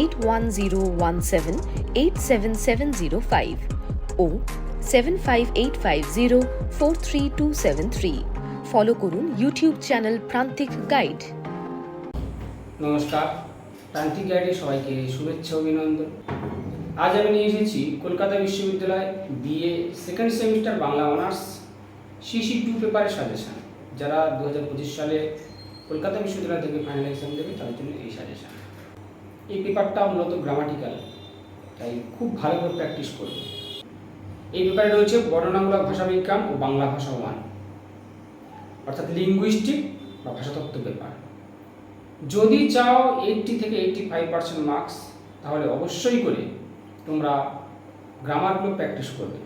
eight one zero one seven eight seven seven zero five ও seven five eight five zero four three two seven three follow করুন YouTube channel Prantik guide নমস্কার প্রান্তিক গাইডে সবাইকে শুভেচ্ছা, অভিনন্দন। আজ আমি নিয়ে এসেছি কলকাতা বিশ্ববিদ্যালয় BA second semester Bangla honours CC two পেপারের সাজেশন যারা দু হাজার পঁচিশ সালে কলকাতা বিশ্ববিদ্যালয় থেকে ফাইনাল এক্সাম দেবে, তাদের জন্য এই সাজেশন এই পেপারটা মূলত গ্রামাটিক্যাল তাই খুব ভালো করে প্র্যাকটিস করবে। এই পেপারে রয়েছে বর্ণনামূলক ভাষাবিজ্ঞান ও বাংলা ভাষা ওয়ান অর্থাৎ লিঙ্গুইস্টিক বা ভাষাতত্ত্ব পেপার যদি চাও এইটটি থেকে এইটটি ফাইভ পার্সেন্ট মার্কস তাহলে অবশ্যই করে তোমরা গ্রামারগুলো প্র্যাকটিস করবে।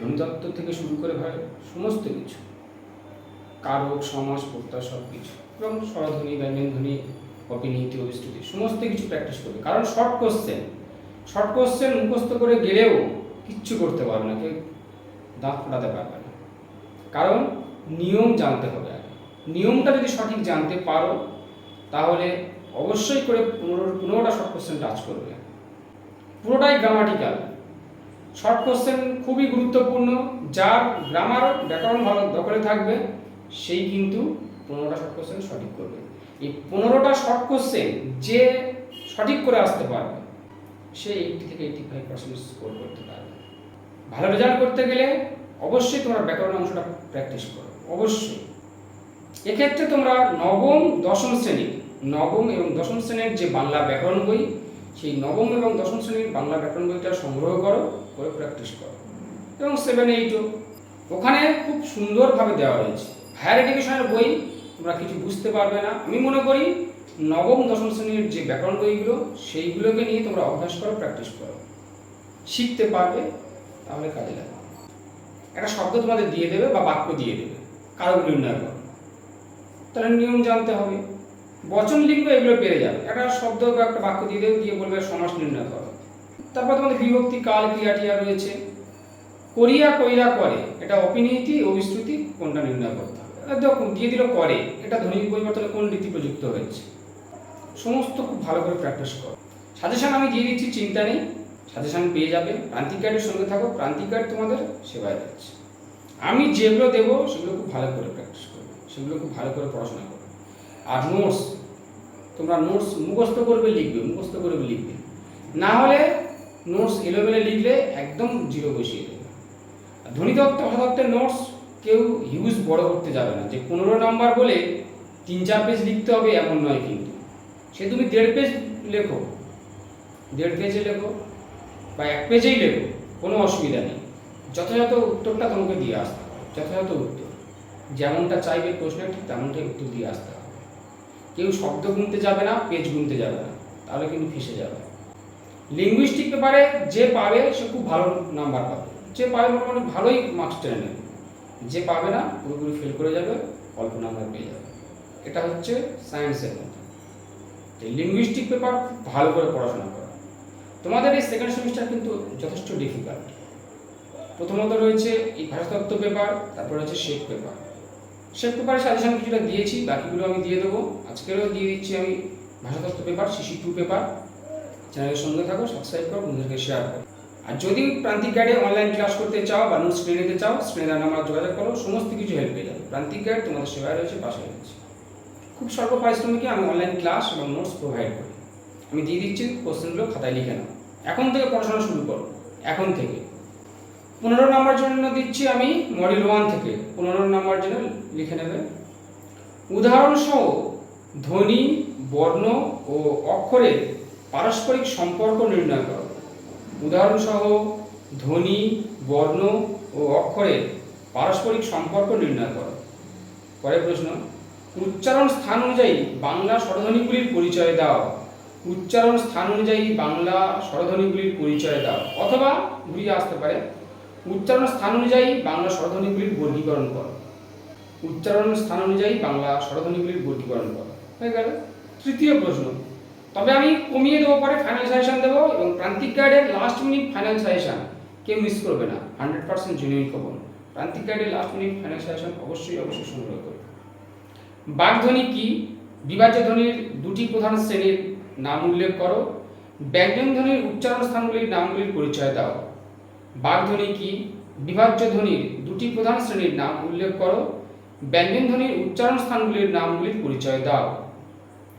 ধ্বনিতত্ত্ব থেকে শুরু করে ভাবে সমস্ত কিছু। কারক, সমাস প্রত্যয় সব কিছু। এবং স্বরধ্বনি, ব্যঞ্জনধ্বনি অপিনীতি অভিস্তুতি সমস্ত কিছু প্র্যাকটিস করবে। কারণ শর্ট কোশ্চেন শর্ট কোশ্চেন মুখস্থ করে গেলেও কিচ্ছু করতে পারবে না, কেউ দাঁত ফোটাতে পারবে না। কারণ নিয়ম জানতে হবে আগে। নিয়মটা যদি সঠিক জানতে পারো, তাহলে অবশ্যই করে পনেরো, পনেরোটা শর্ট কোশ্চেন টাচ করবে। পুরোটাই গ্রামাটিক্যাল শর্ট কোশ্চেন খুবই গুরুত্বপূর্ণ, যার গ্রামার ব্যাকরণ ভালো, দখলে থাকবে, সেই কিন্তু পনেরোটা শর্ট কোশ্চেন সঠিক করবে। এই পনেরোটা শর্ট কোশ্চেন যে সঠিক করে আসতে পারবে, সে এইটটি থেকে এইটটি ফাইভ পার্সেন্ট স্কোর করতে পারবে। ভালো রেজাল্ট করতে গেলে অবশ্যই তোমরা ব্যাকরণ অংশটা প্র্যাকটিস করো, অবশ্যই। এক্ষেত্রে তোমরা নবম, দশম শ্রেণি নবম এবং দশম শ্রেণির যে বাংলা ব্যাকরণ বই, সেই নবম এবং দশম শ্রেণির বাংলা ব্যাকরণ বইটা সংগ্রহ করো, করে প্র্যাকটিস করো এবং সেভেন এইটও ওখানে খুব সুন্দরভাবে দেওয়া হয়েছে। হায়ার এডুকেশনের বই তোমরা কিছু বুঝতে পারবে না। আমি মনে করি নবম, দশম শ্রেণির যে ব্যাকরণ বইগুলো সেইগুলোকে নিয়ে তোমরা অভ্যাস করো প্র্যাকটিস করো। শিখতে পারবে, তাহলে কাজে লাগবে। একটা শব্দ তোমাদের দিয়ে দেবে বা বাক্য দিয়ে দেবে, কারও নির্ণয় করো। তাহলে নিয়ম জানতে হবে। বচন লিঙ্গ এগুলো পেরে যাবে। একটা শব্দ বা একটা বাক্য দিয়ে দেবে, দিয়ে বলবে সমাস নির্ণয় করো। তারপর তোমাদের বিভক্তি, কাল, ক্রিয়া, টিয়া রয়েছে। করিয়া, কইরা করে, এটা অপিনীতি অভিশ্রুতি কোনটা নির্ণয় করতে দেখুন দিয়ে দিল করে। এটা ধ্বনি পরিবর্তনে কোন রীতি প্রযুক্ত হয়েছে? সমস্ত খুব ভালো করে প্র্যাকটিস করো। সাজেশন আমি দিয়ে দিচ্ছি, চিন্তা নেই। সাজেশন পেয়ে যাবে। প্রান্তিক গাইডের সঙ্গে থাকো। প্রান্তিক গাইড তোমাদের সেবায় যাচ্ছে আমি যেগুলো দেবো, সেগুলো খুব ভালো করে প্র্যাকটিস করবে। সেগুলো খুব ভালো করে পড়াশোনা করবে। আর নোটস তোমরা নোটস মুখস্থ করবে, লিখবে, মুখস্থ করবে, লিখবে। না হলে নোটস এলোমেলে লিখলে একদম জিরো বসিয়ে দেবে। ধ্বনিতত্ত্ব ভাষাতত্ত্বের নোটস কেউ হিউজ বড় করতে যাবে না। যে পনেরো নাম্বার বলে তিন চার পেজ লিখতে হবে এমন নয় কিন্তু। সে তুমি দেড় পেজ লেখো। দেড় পেজে লেখো বা এক পেজেই লেখো, কোনো অসুবিধা নেই। যথাযথ উত্তরটা তোমাকে দিয়ে আসতে হবে, যথাযথ উত্তর। যেমনটা চাইবে প্রশ্নে ঠিক তেমনটাই উত্তর দিয়ে আসতে হবে। কেউ শব্দ গুনতে যাবে না পেজ গুনতে যাবে না, তাহলে কিন্তু ফেসে যাবে। লিঙ্গুইস্টিক পেপারে যে পাবে, সে খুব ভালো নাম্বার পাবে। যে পাবে মোটামুটি ভালোই মার্কস টেনে নেবে। যে পাবে না, পুরোপুরি ফেল করে যাবে, অল্প নাম্বার পেয়ে যাবে। এটা হচ্ছে সায়েন্সের মতো লিঙ্গুইস্টিক পেপার ভালো করে পড়াশোনা করা। তোমাদের এই সেকেন্ড সেমিস্টার কিন্তু যথেষ্ট ডিফিকাল্ট প্রথমত রয়েছে এই ভাষাতত্ত্ব পেপার তারপর হচ্ছে শেপ পেপার শেপ পেপারের সাজেশন কিছুটা দিয়েছি, বাকিগুলো আমি দিয়ে দেবো। আজকেরও দিয়ে দিচ্ছি আমি ভাষাতত্ত্ব পেপার সিসি টু পেপার চ্যানেলের সঙ্গে থাকো সাবস্ক্রাইব করো, বন্ধুদেরকে শেয়ার করো। আর যদি প্রান্তিক গাইডে অনলাইন ক্লাস করতে চাও বা নোটস কিনে নিতে চাও স্ক্রিনের নাম্বার যোগাযোগ করো, সমস্ত কিছু হেল্প পেয়ে যাবে। প্রান্তিক গাইড তোমাদের সেবায় রয়েছে পাশে রয়েছে। খুব স্বল্প পারিশ্রমিকে আমি অনলাইন ক্লাস এবং নোটস প্রোভাইড করি। আমি দিয়ে দিচ্ছি কোশ্চেনগুলো খাতায় লিখে নাও। এখন থেকে পড়াশোনা শুরু করো। এখন থেকে। পনেরো নাম্বার জন্য দিচ্ছি আমি মডেল ওয়ান থেকে। পনেরো নাম্বার জন্য লিখে নেবে। উদাহরণসহ ধ্বনি, বর্ণ ও অক্ষরের পারস্পরিক সম্পর্ক নির্ণয় করো। উদাহরণসহ ধ্বনি, বর্ণ ও অক্ষরের পারস্পরিক সম্পর্ক নির্ণয় করো। পরের প্রশ্ন, উচ্চারণ স্থান অনুযায়ী বাংলা স্বরধ্বনিগুলির পরিচয় দাও। উচ্চারণ স্থান অনুযায়ী বাংলা স্বরধ্বনিগুলির পরিচয় দাও, অথবা ঘুরিয়ে আসতে পারে, উচ্চারণ স্থান অনুযায়ী বাংলা স্বরধ্বনিগুলির বর্গীকরণ করো। উচ্চারণ স্থান অনুযায়ী বাংলা স্বরধ্বনিগুলির বর্গীকরণ করো। হয়ে গেল। তৃতীয় প্রশ্ন তবে আমি কমিয়ে দেবো পরে ফাইনাল সাজেশন দেবো এবং প্রান্তিক গাইডের লাস্ট মিনিট ফাইনাল সাজেশন কেউ মিস করবে না হান্ড্রেড পার্সেন্ট জেনুইন খবর। প্রান্তিক গাইডের লাস্ট মিনিট ফাইনাল সাজেশন অবশ্যই অবশ্যই সংগ্রহ করবে। বাগধ্বনি কি? বিভাজ্য ধ্বনির দুটি প্রধান শ্রেণির নাম উল্লেখ করো। ব্যঞ্জন ধ্বনির উচ্চারণ স্থানগুলির নামগুলির পরিচয় দাও। বাগধ্বনি কি? বিভাজ্য ধ্বনির দুটি প্রধান শ্রেণির নাম উল্লেখ করো। ব্যঞ্জন ধ্বনির উচ্চারণ স্থানগুলির নামগুলির পরিচয় দাও।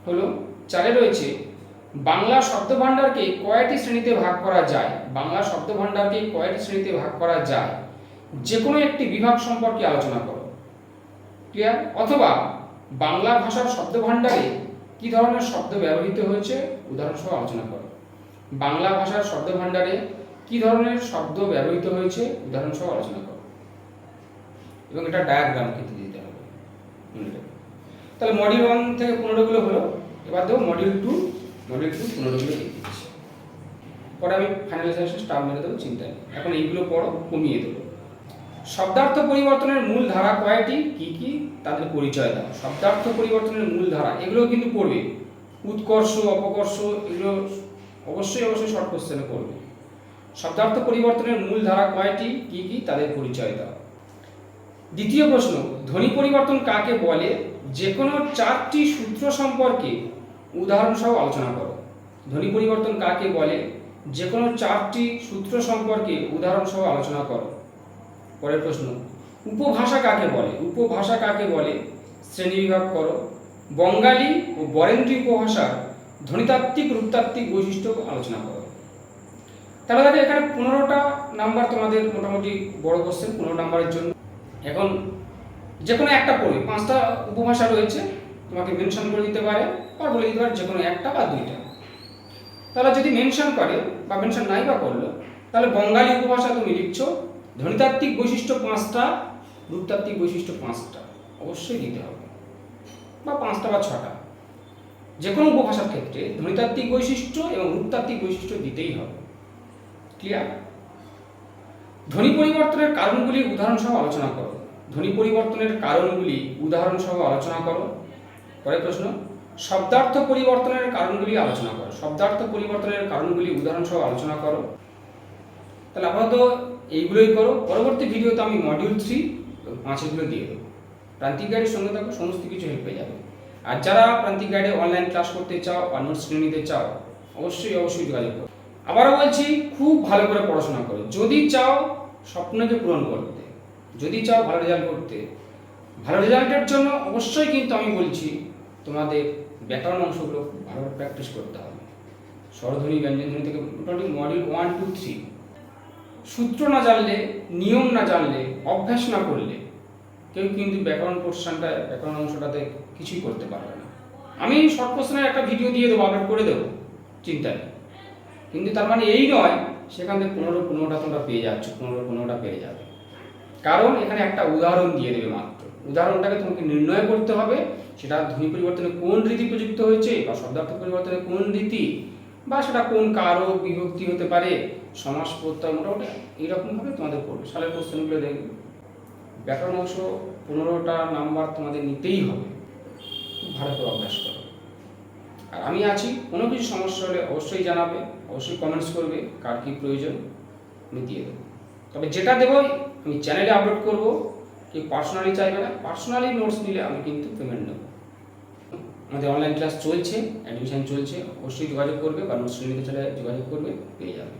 হলো চারে রয়েছে। বাংলা শব্দভাণ্ডারকে কয়টি শ্রেণীতে ভাগ করা যায়? বাংলা শব্দভাণ্ডারকে কয়টি শ্রেণীতে ভাগ করা যায়? যে কোনো একটি বিভাগ সম্পর্কে আলোচনা করো। ক্লিয়ার? অথবা বাংলা ভাষার শব্দভাণ্ডারে কি ধরনের শব্দ ব্যবহৃত হয়েছে? উদাহরণসহ আলোচনা করো। বাংলা ভাষার শব্দভাণ্ডারে কি ধরনের শব্দ ব্যবহৃত হয়েছে? উদাহরণসহ আলোচনা করো। এবং এটা ডায়াগ্রাম কিন্তু দিতে হবে। তাহলে মডিউল ওয়ান থেকে পনেরোগুলো হলো। এবার দেবো মডিউল টু মডিউল টু পনেরোগুলো দিয়ে দিচ্ছি পরে আমি ফাইনাল ফাইনালাইজেশন স্টাফ মেরে দেবো চিন্তা নেই। এখন এইগুলো পড়ো, কমিয়ে দেবো। শব্দার্থ পরিবর্তনের মূল ধারা কয়টি? কি কি? তাদের পরিচয় দাও। শব্দার্থ পরিবর্তনের মূল ধারা এগুলো কিন্তু পড়বে। উৎকর্ষ, অপকর্ষ, এগুলো অবশ্যই অবশ্যই শর্ট কোশ্চেনে পড়বে। শব্দার্থ পরিবর্তনের মূল ধারা কয়টি? কি কি? তাদের পরিচয় দাও। দ্বিতীয় প্রশ্ন, ধ্বনি পরিবর্তন কাকে বলে? যে কোনো চারটি সূত্র সম্পর্কে উদাহরণসহ আলোচনা করো। ধ্বনি পরিবর্তন কাকে বলে? যে কোনো চারটি সূত্র সম্পর্কে উদাহরণসহ আলোচনা করো। পরের প্রশ্ন, উপভাষা কাকে বলে? উপভাষা কাকে বলে? শ্রেণীবিভাগ করো। বঙ্গালী ও বরেন্দ্রী উপভাষার ধ্বনিতাত্ত্বিক, রূপতাত্ত্বিক বৈশিষ্ট্য আলোচনা করো। তাহলে দেখো, এখানে পনেরোটা নাম্বার তোমাদের মোটামুটি বড় কোশ্চেন পনেরো নাম্বারের জন্য। এখন যে কোনো একটা পড়বে পাঁচটা উপভাষা রয়েছে, তোমাকে মেনশন করে দিতে পারে বা বলে দিতে পারে যে কোনো একটা বা দুইটা। তারা যদি মেনশন করে বা মেনশন নাই বা করল, তাহলে বঙ্গালী উপভাষা তুমি লিখছ, ধ্বনিতাত্ত্বিক বৈশিষ্ট্য পাঁচটা, রূপতাত্ত্বিক বৈশিষ্ট্য পাঁচটা। অবশ্যই দিতে হবে। বা পাঁচটা বা ছটা। যে কোনো উপভাষার ক্ষেত্রে ধ্বনিতাত্ত্বিক বৈশিষ্ট্য এবং রূপতাত্ত্বিক বৈশিষ্ট্য দিতেই হবে। ক্লিয়ার ধ্বনি পরিবর্তনের কারণগুলি উদাহরণসহ আলোচনা করো। ধ্বনি পরিবর্তনের কারণগুলি উদাহরণসহ আলোচনা করো। পরের প্রশ্ন, শব্দার্থ পরিবর্তনের কারণগুলি আলোচনা করো। শব্দার্থ পরিবর্তনের কারণগুলি উদাহরণসহ আলোচনা করো। তাহলে আপাতত এইগুলোই করো। পরবর্তী ভিডিওতে আমি মডিউল থ্রি পাঁচেগুলো দিয়ে দেবো। প্রান্তিক গাইডের সঙ্গে থাকো, সমস্ত কিছু হেল্প পেয়ে যাবে। আর যারা প্রান্তিক গাইডে অনলাইন ক্লাস করতে চাও বা নোটস নিতে চাও, অবশ্যই অবশ্যই যোগাযোগ করো। আবারও বলছি, খুব ভালো করে পড়াশোনা করো। যদি চাও, স্বপ্নকে পূরণ করতে। যদি চাও ভালো রেজাল্ট করতে, ভালো রেজাল্টের জন্য অবশ্যই কিন্তু আমি বলছি, তোমাদের ব্যাকরণ অংশগুলো ভালো প্র্যাকটিস করতে হবে। স্বরধ্বনি ব্যঞ্জনধ্বনি থেকে মোটামুটি মডিউল ওয়ান টু থ্রি সূত্র না জানলে, নিয়ম না জানলে, অভ্যাস না করলে, কেউ কিন্তু ব্যাকরণ পোর্শনটা ব্যাকরণ অংশটাতে কিছুই করতে পারবে না। আমি শর্ট কোশ্চেনের একটা ভিডিও দিয়ে দেবো আপলোড করে দেবো চিন্তা নেই কিন্তু তার মানে এই নয়, সেখান থেকে পনেরো, পনেরোটা তোমরা পেয়ে যাচ্ছ, পনেরো, পনেরোটা পেয়ে যাবে। কারণ এখানে একটা উদাহরণ দিয়ে দেবে মাত্র। উদাহরণটাকে তোমাকে নির্ণয় করতে হবে, সেটা ধ্বনি পরিবর্তনে কোন রীতি প্রযুক্ত হয়েছে বা শব্দার্থ পরিবর্তনে কোন রীতি বা সেটা কোন কারক, বিভক্তি হতে পারে, সমাস প্রত্যয় মোটামুটি এইরকমভাবে তোমাদের পড়বে। সালের কোশ্চেনগুলো দেখবে। ব্যাকরণ অংশ পনেরোটা নাম্বার তোমাদের নিতেই হবে। ভালো করে অভ্যাস করো। আর আমি আছি, কোনো কিছু সমস্যা হলে অবশ্যই জানাবে, অবশ্যই কমেন্টস করবে, কার কী প্রয়োজন, আমি দিয়ে দেবো। তবে যেটা দেবো আমি চ্যানেলে আপলোড করব কি পার্সোনালি চাইবে না পার্সোনালি নোটস নিলে আমি কিন্তু পেমেন্ট নেব। আমাদের অনলাইন ক্লাস চলছে অ্যাডমিশন চলছে, অবশ্যই যোগাযোগ করবে বা নোটস নিতে চলে যোগাযোগ করবে, পেয়ে যাবে।